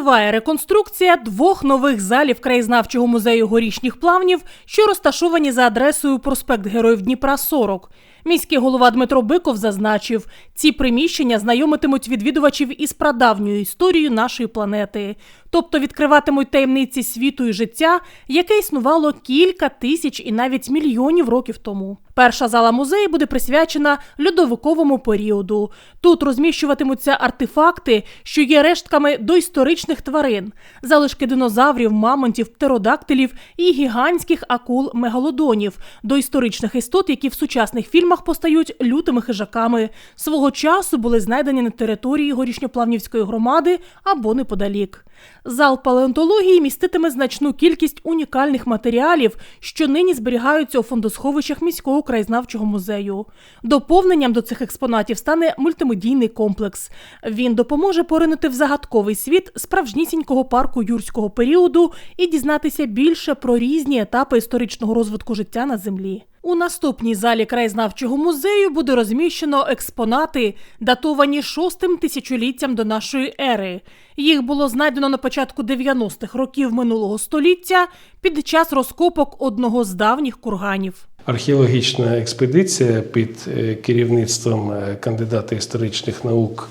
Триває реконструкція двох нових залів краєзнавчого музею горішніх плавнів, що розташовані за адресою проспект Героїв Дніпра 40. Міський голова Дмитро Биков зазначив, ці приміщення знайомитимуть відвідувачів із прадавньою історією нашої планети, тобто відкриватимуть таємниці світу і життя, яке існувало кілька тисяч і навіть мільйонів років тому. Перша зала музею буде присвячена льодовиковому періоду. Тут розміщуватимуться артефакти, що є рештками доісторичних тварин, залишки динозаврів, мамонтів, птеродактилів і гігантських акул мегалодонів, доісторичних істот, які в сучасних фільмах постають лютими хижаками, свого часу були знайдені на території горішньоплавнівської громади або неподалік. Зал палеонтології міститиме значну кількість унікальних матеріалів, що нині зберігаються у фондосховищах міського краєзнавчого музею. Доповненням до цих експонатів стане мультимедійний комплекс. Він допоможе поринути в загадковий світ справжнісінького парку юрського періоду і дізнатися більше про різні етапи історичного розвитку життя на землі. У наступній залі краєзнавчого музею буде розміщено експонати, датовані шостим тисячоліттям до нашої ери. Їх було знайдено на початку 90-х років минулого століття під час розкопок одного з давніх курганів. Археологічна експедиція під е, керівництвом е, кандидата історичних наук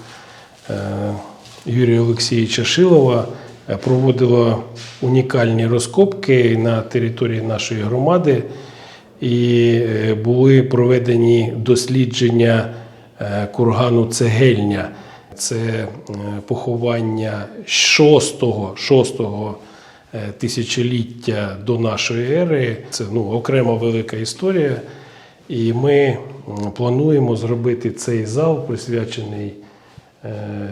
е, Юрія Олексійовича Шилова проводила унікальні розкопки на території нашої громади, і е, були проведені дослідження е, кургану Цегельня. Це е, поховання 6-го, 6-го е, тисячоліття до нашої ери. Це ну, окрема велика історія. І ми плануємо зробити цей зал, присвячений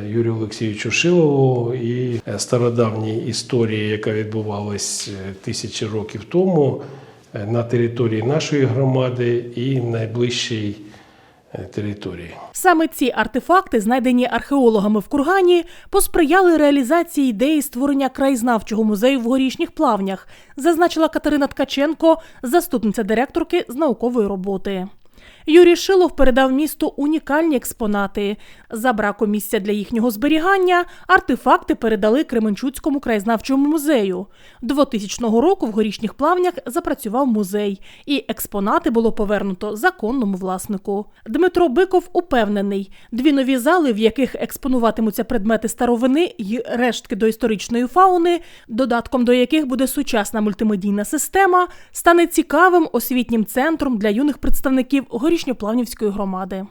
Юрію Олексійовичу Шилову і стародавній історії, яка відбувалась тисячі років тому на території нашої громади і найближчій е, території. Саме ці артефакти, знайдені археологами в кургані, посприяли реалізації ідеї створення краєзнавчого музею в горішніх плавнях, зазначила Катерина Ткаченко, заступниця директорки з наукової роботи. Юрій Шилов передав місту унікальні експонати. За браком місця для їхнього зберігання артефакти передали Кременчуцькому краєзнавчому музею. 2000 року в горішніх плавнях запрацював музей, і експонати було повернуто законному власнику. Дмитро Биков упевнений, дві нові зали, в яких експонуватимуться предмети старовини й рештки доісторичної фауни, додатком до яких буде сучасна мультимедійна система, стане цікавим освітнім центром для юних представників горішньоплавнівської громади.